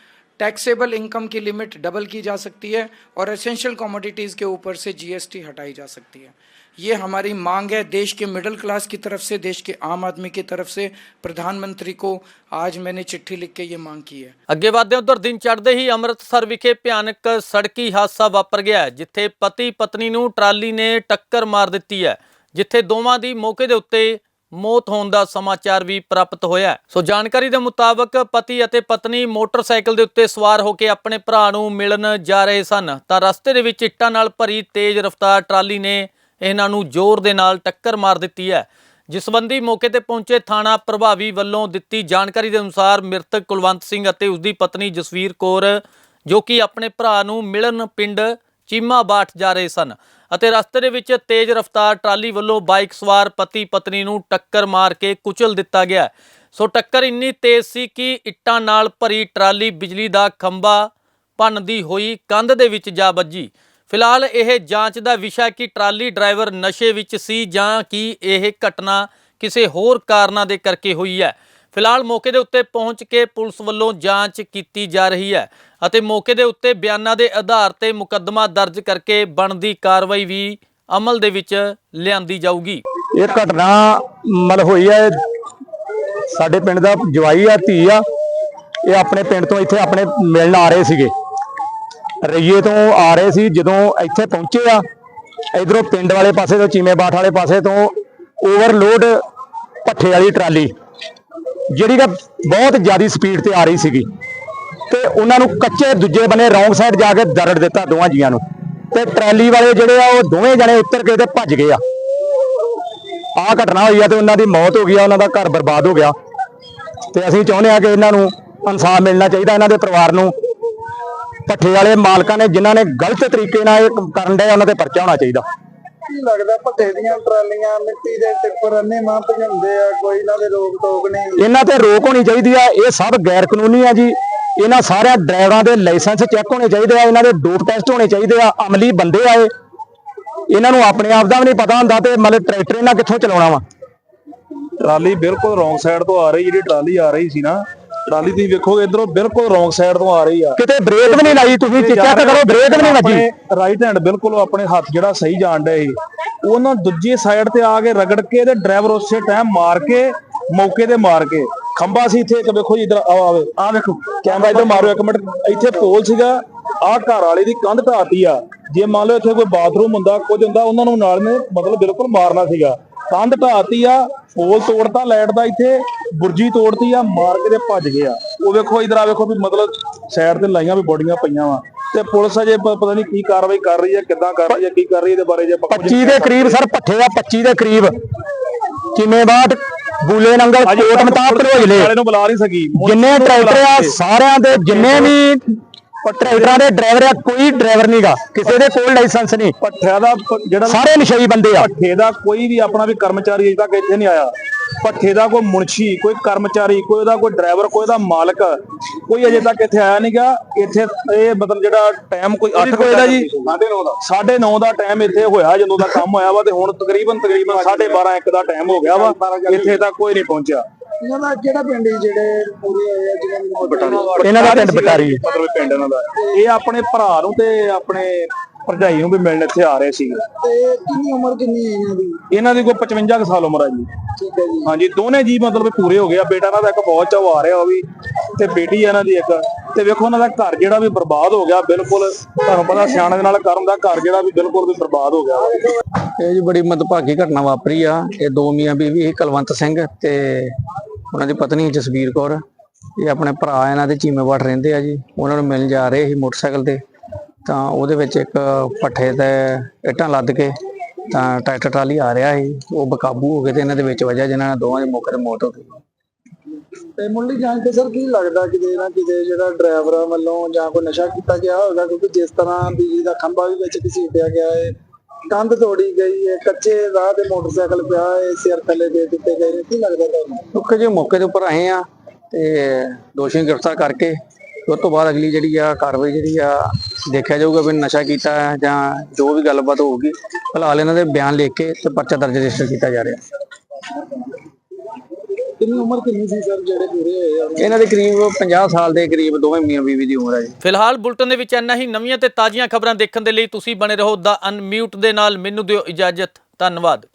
टैक्सेबल इनकम की लिमिट डबल की जा सकती है और एसेंशियल कॉमोडिटीज के ऊपर से जीएसटी हटाई जा सकती है। ये हमारी मांग है देश के मिडिल क्लास की तरफ से देश के आम आदमी की तरफ से प्रधानमंत्री को आज मैंने चिट्ठी लिख के ये मांग की है ਅੱਗੇ ਵਧਦੇ ਉਧਰ ਦਿਨ ਚੜ੍ਹਦੇ ਹੀ ਅੰਮ੍ਰਿਤਸਰ ਵਿਖੇ ਭਿਆਨਕ ਸੜਕੀ ਹਾਦਸਾ ਵਾਪਰ ਗਿਆ ਹੈ, ਜਿੱਥੇ ਪਤੀ ਪਤਨੀ ਨੂੰ ਟਰਾਲੀ ਨੇ ਟੱਕਰ ਮਾਰ ਦਿੱਤੀ ਹੈ ਜਿੱਥੇ ਦੋਵਾਂ ਦੀ ਮੌਕੇ ਦੇ ਉੱਤੇ ਮੌਤ ਹੋਣ ਦਾ ਸਮਾਚਾਰ ਵੀ ਪ੍ਰਾਪਤ ਹੋਇਆ ਹੈ। ਸੋ ਜਾਣਕਾਰੀ ਦੇ ਮੁਤਾਬਕ ਪਤੀ ਅਤੇ ਪਤਨੀ ਮੋਟਰਸਾਈਕਲ ਦੇ ਉੱਤੇ ਸਵਾਰ ਹੋ ਕੇ ਆਪਣੇ ਭਰਾ ਨੂੰ ਮਿਲਣ ਜਾ ਰਹੇ ਸਨ ਤਾਂ ਰਸਤੇ ਦੇ ਵਿੱਚ ਇੱਟਾਂ ਨਾਲ ਭਰੀ ਤੇਜ਼ ਰਫ਼ਤਾਰ ਟਰਾਲੀ ਨੇ ਇਹਨਾਂ ਨੂੰ ਜ਼ੋਰ ਦੇ ਨਾਲ ਟੱਕਰ ਮਾਰ ਦਿੱਤੀ ਹੈ। ਜਿਸ ਸੰਬੰਧੀ ਮੌਕੇ ਤੇ ਪਹੁੰਚੇ ਥਾਣਾ ਪ੍ਰਭਾਵੀ ਵੱਲੋਂ ਦਿੱਤੀ ਜਾਣਕਾਰੀ ਦੇ ਅਨੁਸਾਰ ਮ੍ਰਿਤਕ ਕੁਲਵੰਤ ਸਿੰਘ ਅਤੇ ਉਸ ਦੀ ਪਤਨੀ ਜਸਵੀਰ ਕੌਰ, ਜੋ ਕਿ ਆਪਣੇ ਭਰਾ ਨੂੰ ਮਿਲਣ ਪਿੰਡ ਚੀਮਾ ਬਾਠ ਜਾ ਰਹੇ ਸਨ ਅਤੇ ਰਸਤੇ ਦੇ ਵਿੱਚ ਤੇਜ਼ ਰਫ਼ਤਾਰ ਟਰਾਲੀ ਵੱਲੋਂ ਬਾਈਕ ਸਵਾਰ ਪਤੀ ਪਤਨੀ ਨੂੰ ਟੱਕਰ ਮਾਰ ਕੇ ਕੁਚਲ ਦਿੱਤਾ ਗਿਆ ਸੋ ਟੱਕਰ ਇੰਨੀ ਤੇਜ਼ ਸੀ ਕਿ ਇੱਟਾਂ ਨਾਲ ਭਰੀ ਟਰਾਲੀ ਬਿਜਲੀ ਦਾ ਖੰਭਾ ਭੰਨਦੀ ਹੋਈ ਕੰਧ ਦੇ ਵਿੱਚ ਜਾ ਵੱਜੀ। ਫਿਲਹਾਲ ਇਹ ਜਾਂਚ ਦਾ ਵਿਸ਼ਾ ਕਿ ਟਰਾਲੀ ਡਰਾਈਵਰ ਨਸ਼ੇ ਵਿੱਚ ਸੀ ਜਾਂ ਕਿ ਇਹ ਘਟਨਾ ਕਿਸੇ ਹੋਰ ਕਾਰਨਾਂ ਦੇ ਕਰਕੇ ਹੋਈ ਹੈ। ਫਿਲਹਾਲ ਮੌਕੇ ਦੇ ਉੱਤੇ ਪਹੁੰਚ ਕੇ ਪੁਲਿਸ ਵੱਲੋਂ ਜਾਂਚ ਕੀਤੀ ਜਾ ਰਹੀ ਹੈ ਅਤੇ ਮੌਕੇ ਦੇ ਉੱਤੇ ਬਿਆਨਾਂ ਦੇ ਆਧਾਰ ਤੇ ਮੁਕੱਦਮਾ ਦਰਜ ਕਰਕੇ ਬਣਦੀ ਕਾਰਵਾਈ ਵੀ ਅਮਲ ਦੇ ਵਿੱਚ ਲਿਆਂਦੀ ਜਾਊਗੀ। ਇਹ ਘਟਨਾ ਮਤਲਬ ਹੋਈ ਹੈ, ਸਾਡੇ ਪਿੰਡ ਦਾ ਜਵਾਈ ਆ, ਧੀ ਆ। ਇਹ ਆਪਣੇ ਪਿੰਡ ਤੋਂ ਇੱਥੇ ਆਪਣੇ ਮਿਲਣ ਆ ਰਹੇ ਸੀਗੇ। ਰਈਏ ਤੋਂ ਆ ਰਹੇ ਸੀ, ਜਦੋਂ ਇੱਥੇ ਪਹੁੰਚੇ ਆ, ਇਧਰੋਂ ਪਿੰਡ ਵਾਲੇ ਪਾਸੇ ਤੋਂ, ਚੀਮੇ ਬਾਠ ਵਾਲੇ ਪਾਸੇ ਤੋਂ ਓਵਰਲੋਡ ਭੱਠੇ ਵਾਲੀ ਟਰਾਲੀ, ਜਿਹੜੀ ਕਿ ਬਹੁਤ ਜ਼ਿਆਦਾ ਸਪੀਡ ਤੇ ਆ ਰਹੀ ਸੀਗੀ। ਤੇ ਉਹਨਾਂ ਨੂੰ ਕੱਚੇ ਦੂਜੇ ਬੰਨੇ ਰੌਂਗ ਸਾਈਡ ਜਾ ਕੇ ਦਰੜ ਦਿੱਤਾ ਦੋਵਾਂ ਜੀਆਂ ਨੂੰ। ਤੇ ਟਰਾਲੀ ਵਾਲੇ ਜਿਹੜੇ ਆ, ਉਹ ਦੋਵੇਂ ਜਣੇ ਉੱਤਰ ਕੇ ਤੇ ਭੱਜ ਗਏ ਆ। ਆਹ ਘਟਨਾ ਹੋਈ ਆ ਤੇ ਉਹਨਾਂ ਦੀ ਮੌਤ ਹੋ ਗਈ ਆ, ਉਹਨਾਂ ਦਾ ਘਰ ਬਰਬਾਦ ਹੋ ਗਿਆ। ਤੇ ਅਸੀਂ ਚਾਹੁੰਦੇ ਆ ਕਿ ਇਹਨਾਂ ਨੂੰ ਇਨਸਾਫ ਮਿਲਣਾ ਚਾਹੀਦਾ, ਇਹਨਾਂ ਦੇ ਪਰਿਵਾਰ ਨੂੰ। ਭੱਠੇ ਵਾਲੇ ਮਾਲਕਾਂ ਨੇ ਜਿਨ੍ਹਾਂ ਨੇ ਗਲਤ ਤਰੀਕੇ ਨਾਲ ਇਹ ਕਰਨ ਦੇ ਉਹਨਾਂ ਤੇ ਪਰਚਾ ਹੋਣਾ ਚਾਹੀਦਾ। ਕੀ ਲੱਗਦਾ ਭੱਠੇ ਦੀਆਂ ਟਰਾਲੀਆਂ ਮਿੱਟੀ ਦੇ ਟਿੱਪਰ ਅੰਨੇ ਮਾਂ ਭਜਾਉਂਦੇ ਆ ਕੋਈ ਇਹਨਾਂ ਦੇ ਰੋਕ ਟੋਕ ਨਹੀਂ? ਇਹਨਾਂ ਤੇ ਰੋਕ ਹੋਣੀ ਚਾਹੀਦੀ ਆ ਇਹ ਸਭ ਗੈਰ ਕਾਨੂੰਨੀ ਆ ਜੀ। ਇਹਨਾਂ ਸਾਰਿਆਂ ਡਰਾਈਵਰਾਂ ਦੇ ਲਾਇਸੈਂਸ ਚੈੱਕ ਹੋਣੇ ਚਾਹੀਦੇ ਆ ਇਹਨਾਂ ਦੇ ਡੋਪ ਟੈਸਟ ਹੋਣੇ ਚਾਹੀਦੇ ਆ ਅਮਲੀ ਬੰਦੇ ਆ ਇਹ। ਇਹਨਾਂ ਨੂੰ ਆਪਣੇ ਆਪ ਦਾ ਵੀ ਨਹੀਂ ਪਤਾ ਹੁੰਦਾ ਤੇ ਮਤਲਬ ਟਰੈਕਟਰ ਇਹਨਾਂ ਕਿੱਥੋਂ ਚਲਾਉਣਾ ਵਾ। ਟਰਾਲੀ ਬਿਲਕੁਲ ਰੋਂਗ ਸਾਈਡ ਤੋਂ ਆ ਰਹੀ ਜਿਹੜੀ ਟਰਾਲੀ ਆ ਰਹੀ ਸੀ ਨਾ ਟਰਾਲੀ ਤੁਸੀਂ ਵੇਖੋਗੇ ਇਧਰੋਂ ਬਿਲਕੁਲ ਰੋਂਗ ਸਾਈਡ ਤੋਂ ਆ ਰਹੀ ਆ। ਕਿਤੇ ਬ੍ਰੇਕ ਵੀ ਨਹੀਂ ਲਾਈ ਤੁਸੀਂ ਚੈੱਕ ਕਰੋ ਬ੍ਰੇਕ ਵੀ ਨਹੀਂ ਵੱਜੀ? ਰਾਈਟ ਹੈਂਡ ਬਿਲਕੁਲ ਆਪਣੇ ਹੱਥ ਜਿਹੜਾ ਸਹੀ ਜਾਣ ਡਿਆ ਸੀ। ਉਹਨਾਂ ਦੂਜੀ ਸਾਈਡ ਤੇ ਆ ਕੇ ਰਗੜ ਕੇ ਤੇ ਡਰਾਈਵਰ ਉਸੇ ਟਾਈਮ ਮਾਰ ਕੇ ਮੌਕੇ ਤੇ ਮਾਰ ਕੇ। ਖੰਭਾ ਸੀ ਇੱਥੇ ਇੱਕ ਵੇਖੋ ਜੀ ਇਧਰ ਆਓ ਆਵੇ ਆ ਵੇਖੋ। ਕੈਮਰਾ ਇਧਰ ਮਾਰੋ ਇੱਕ ਮਿੰਟ। ਇੱਥੇ ਪੋਲ ਸੀਗਾ ਆ ਘਰ ਵਾਲੇ ਦੀ ਕੰਧ ਢਾਤੀ ਆ। ਜੇ ਮੰਨ ਲਓ ਇੱਥੇ ਕੋਈ ਬਾਥਰੂਮ ਹੁੰਦਾ ਕੁਝ ਹੁੰਦਾ ਉਹਨਾਂ ਨੂੰ ਨਾਲ ਨੇ ਮਤਲਬ ਬਿਲਕੁਲ ਮਾਰਨਾ ਸੀਗਾ। ਕੰਧ ਢਾਤੀ ਆ ਪੋਲ ਤੋੜਤਾ ਲਾਈਟ ਦਾ ਇੱਥੇ। ਬੁਰਜੀ ਤੋੜਤੀ ਆ ਮਾਰ ਕੇ ਤੇ ਭੱਜ ਗਏ ਆ। ਉਹ ਵੇਖੋ ਇਧਰ ਆ ਵੇਖੋ ਵੀ ਮਤਲਬ ਸਾਈਡ ਤੇ ਲਾਈਆਂ ਵੀ ਬੋਡੀਆਂ ਪਈਆਂ ਵਾ। ਤੇ ਪੁਲਿਸ ਅਜੇ ਪ- ਪਤਾ ਨਹੀਂ ਕੀ ਕਾਰਵਾਈ ਕਰ ਰਹੀ ਹੈ ਕਿੱਦਾਂ ਕਰ ਰਹੀ ਹੈ ਕੀ ਕਰ ਰਹੀ ਹੈ ਇਹਦੇ ਬਾਰੇ ਜੇ ਆਪਾਂ ਕੁਝ 25 ਦੇ ਕਰੀਬ ਸਰ ਪੱਠੇ ਦਾ 25 ਦੇ ਕਰੀਬ। ਕਿਵੇਂ ਬਾਟ ਬੂਲੇ ਨੰਗਲ ਅਜੇ ਕੋਟ ਮਤਾਬ ਭਲੋਜਲੇ ਵਾਲੇ ਨੂੰ ਬੁਲਾ ਨਹੀਂ ਸਕੀ। ਜਿੰਨੇ ਟਰੈਕਟਰ ਆ ਸਾਰਿਆਂ ਦੇ ਜਿੰਨੇ ਵੀ ਟਰੈਕਟਰਾਂ ਦੇ ਡਰਾਈਵਰ ਆ ਕੋਈ ਡਰਾਈਵਰ ਨਹੀਂਗਾ ਕਿਸੇ ਦੇ ਕੋਲ ਲਾਇਸੈਂਸ ਨਹੀਂ ਪੱਠਿਆਂ ਦਾ ਪ- ਜਿਹੜਾ ਸਾਰੇ ਨਸ਼ਈ ਬੰਦੇ ਆ। ਪੱਠੇ ਦਾ ਕੋਈ ਵੀ ਆਪਣਾ ਵੀ ਕਰਮਚਾਰੀ ਅਜੇ ਤੱਕ ਇੱਥੇ ਨਹੀਂ ਆਇਆ। ਪੱਠੇ ਦਾ ਕੋਈ ਮੁਨਸ਼ੀ ਕੋਈ ਕਰਮਚਾਰੀ ਕੋਈ ਉਹਦਾ ਕੋਈ ਡਰਾਈਵਰ ਕੋਈ ਉਹਦਾ ਮਾਲਕ ਕੋਈ ਅਜੇ ਤੱਕ ਇੱਥੇ ਆਇਆ ਨਹੀਂਗਾ ਇੱਥੇ ਇਹ ਮਤਲਬ ਜਿਹੜਾ ਟਾਈਮ ਕੋਈ 8 ਵਜੇ ਦਾ ਜੀ। 9:30 ਦਾ। 9:30 ਦਾ ਟਾਈਮ ਇੱਥੇ ਹੋਇਆ ਜਦੋਂ ਦਾ ਕੰਮ ਹੋਇਆ ਵਾ ਤੇ ਹੁਣ ਤਕਰੀਬਨ ਤਕਰੀਬਨ 12:30 1 ਦਾ ਟਾਈਮ ਹੋ ਗਿਆ ਵਾ ਇੱਥੇ ਤੱਕ ਕੋਈ ਨਹੀਂ ਪਹੁੰਚਿਆ। ਇਹਨਾਂ ਦਾ ਕਿਹੜਾ ਪਿੰਡ ਜਿਹੜੇ ਪੂਰੇ ਹੋਏ ਆ ਜਿਹਨਾਂ ਇਹਨਾਂ ਦਾ ਪਿੰਡ ਬਟਾਰੀ ਮਤਲਬ ਪਿੰਡ ਇਹਨਾਂ ਦਾ। ਇਹ ਆਪਣੇ ਭਰਾ ਨੂੰ ਤੇ ਆਪਣੇ ਭਰਜਾਈ ਨੂੰ ਵੀ ਮਿਲਣ ਇੱਥੇ ਆ ਰਹੇ ਸੀਗੇ। ਤੇ ਕਿੰਨੀ ਉਮਰ ਕਿੰਨੀ ਹੈ ਇਹਨਾਂ ਦੀ? ਇਹਨਾਂ ਦੀ ਕੋਈ 55 ਕੁ ਸਾਲ ਉਮਰ ਆ ਜੀ। ਠੀਕ ਹੈ ਜੀ। ਹਾਂਜੀ ਦੋਨੇ ਜੀ ਮਤਲਬ ਪੂਰੇ ਹੋ ਗਏ ਆ। ਬੇਟਾ ਇਹਨਾਂ ਦਾ ਇੱਕ ਫੌਜ ਚ ਉਹ ਆ ਰਿਹਾ ਉਹ ਵੀ ਤੇ ਬੇਟੀ ਆ ਇਹਨਾਂ ਦੀ ਇੱਕ। ਤੇ ਵੇਖੋ ਉਹਨਾਂ ਦਾ ਘਰ ਜਿਹੜਾ ਵੀ ਬਰਬਾਦ ਹੋ ਗਿਆ ਬਿਲਕੁਲ ਤੁਹਾਨੂੰ ਪਤਾ ਸਿਆਣੇ ਦੇ ਨਾਲ ਕਰਨ ਦਾ ਘਰ ਜਿਹੜਾ ਵੀ ਬਿਲਕੁਲ ਵੀ ਬਰਬਾਦ ਹੋ ਗਿਆ। ਇਹ ਜੀ ਬੜੀ ਮੰਦਭਾਗੀ ਘਟਨਾ ਵਾਪਰੀ ਆ। ਇਹ ਦੋ ਮੀਆਂ ਬੀਵੀ ਸੀ ਕੁਲਵੰਤ ਸਿੰਘ ਤੇ ਉਹਨਾਂ ਦੀ ਪਤਨੀ ਜਸਵੀਰ ਕੌਰ। ਇਹ ਆਪਣੇ ਭਰਾ ਇਹਨਾਂ ਦੇ ਚੀਮੇਵਾੜ ਰਹਿੰਦੇ ਆ ਜੀ। ਉਹਨਾਂ ਨੂੰ ਮਿਲਣ ਜਾ ਰਹੇ ਸੀ ਮੋਟਰਸਾਈਕਲ ਤੇ। ਤਾਂ ਉਹਦੇ ਵਿੱਚ ਇੱਕ ਪੱਠੇ ਤੇ ਇੱਟਾਂ ਲੱਦ ਕੇ ਤਾਂ ਟਰੈਕਟਰ ਟਰਾਲੀ ਆ ਰਿਹਾ ਸੀ ਉਹ ਬੇਕਾਬੂ ਹੋ ਗਏ ਤੇ ਇਹਨਾਂ ਦੇ ਵਿੱਚ ਵਜਾ ਜਿਨ੍ਹਾਂ ਨਾਲ ਦੋਵਾਂ ਦੀ ਮੌਕੇ ਤੇ ਮੌਤ ਹੋ ਗਈ। ਤੇ ਮੁੱਢਲੀ ਜਾਂਚ ਤੇ ਸਰ ਕੀ ਲੱਗਦਾ ਕਿ ਨਾ ਕਿਤੇ ਜਿਹੜਾ ਡਰਾਈਵਰਾਂ ਵੱਲੋਂ ਜਾਂ ਕੋਈ ਨਸ਼ਾ ਕੀਤਾ ਗਿਆ ਹੋਵੇਗਾ? ਕਿਉਂਕਿ ਜਿਸ ਤਰ੍ਹਾਂ ਬਿਜਲੀ ਦਾ ਖੰਭਾ ਵੀ ਵਿੱਚ ਘਸੀਟਿਆ ਗਿਆ ਹੈ ਕੰਧ ਤੋੜੀ ਗਈ ਹੈ ਕੱਚੇ ਰਾਹ ਤੇ ਮੋਟਰਸਾਈਕਲ ਪਿਆ ਹੈ ਸਿਰ ਥੱਲੇ ਦੇ ਦਿੱਤੇ ਗਏ ਨੇ। ਕੀ ਲੱਗਦਾ ਤੁਹਾਨੂੰ? ਕਿਉਂਕਿ ਜੇ ਮੌਕੇ ਦੇ ਉੱਪਰ ਆਏ ਆ ਤੇ ਦੋਸ਼ੀ ਗ੍ਰਿਫਤਾਰ ਕਰਕੇ ਉਸ ਤੋਂ ਬਾਅਦ ਅਗਲੀ ਜਿਹੜੀ ਆ ਕਾਰਵਾਈ ਜਿਹੜੀ ਆ ਦੇਖਿਆ ਜਾਊਗਾ ਵੀ ਨਸ਼ਾ ਕੀਤਾ ਹੈ ਜਾਂ ਜੋ ਵੀ ਗੱਲਬਾਤ ਹੋਊਗੀ ਫਿਲਹਾਲ ਇਹਨਾਂ ਦੇ ਬਿਆਨ ਲਿਖ ਕੇ ਤੇ ਪਰਚਾ ਦਰਜ ਰਜਿਸਟਰ ਕੀਤਾ ਜਾ ਰਿਹਾ। ਕਿੰਨੀ ਉਮਰ ਕਿੰਨੀ ਸੀ ਸਰ ਜਿਹੜੇ ਪੂਰੇ ਹੋਏ ਆ? ਇਹਨਾਂ ਦੇ ਕਰੀਬ 50 ਸਾਲ ਦੇ ਕਰੀਬ ਦੋਵੇਂ ਮੀਆਂ ਬੀਵੀ ਦੀ ਉਮਰ ਹੈ ਜੀ। ਫਿਲਹਾਲ ਬੁਲਟਨ ਦੇ ਵਿੱਚ ਇੰਨਾ ਹੀ ਨਵੀਆਂ ਤੇ ਤਾਜ਼ੀਆਂ ਖਬਰਾਂ ਦੇਖਣ ਦੇ ਲਈ ਤੁਸੀਂ ਬਣੇ ਰਹੋ ਦਾ ਅਨਮਿਊਟ ਦੇ ਨਾਲ। ਮੈਨੂੰ ਦਿਓ ਇਜਾਜ਼ਤ। ਧੰਨਵਾਦ।